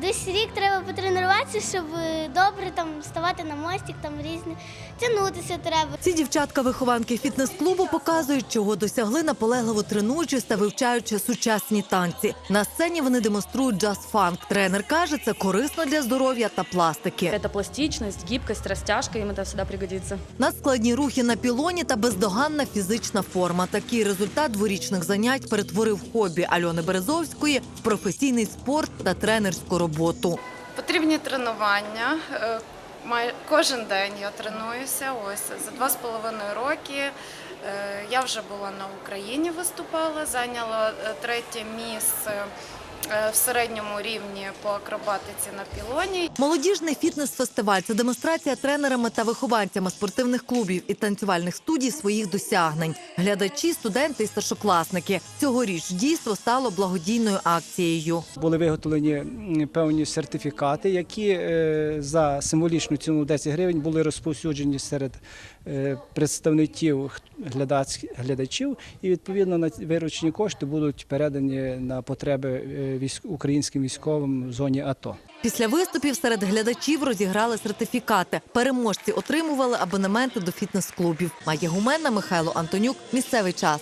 Десь рік треба потренуватися, щоб е, добре там ставати на мостик, там різні тягнутися треба. Ці дівчатка-вихованки фітнес-клубу показують, чого досягли наполегливо тренуючись та вивчаючи сучасні танці. На сцені вони демонструють джаз-фанк. Тренер каже, це корисно для здоров'я та пластики. Это пластичность, гибкость, растяжка, им это всегда пригодится. Надскладні рухи на пілоні та бездоганна фізична форма. Такий результат дворічних занять перетворив хобі Альони Березовської в професійний спорт та тренерську роботу. Потрібні тренування. Е, Кожен день я тренуюся. Ось за два з половиною роки е, я вже була на Україні, виступала, зайняла е, третє місце в середньому рівні по акробатиці на пілоні. Молодіжний фітнес-фестиваль це демонстрація тренерами та вихованцями спортивних клубів і танцювальних студій своїх досягнень. Глядачі, студенти і старшокласники. Цьогоріч дійство стало благодійною акцією. Були виготовлені певні сертифікати, які е, за символічну ціну 10 гривень були розповсюджені серед е, представників глядачів, і відповідно на виручені кошти будуть передані на потреби е, українським військовим в зоні АТО. Після виступів серед глядачів розіграли сертифікати. Переможці отримували абонементи до фітнес-клубів. Має гумена Михайло Антонюк. Місцевий час.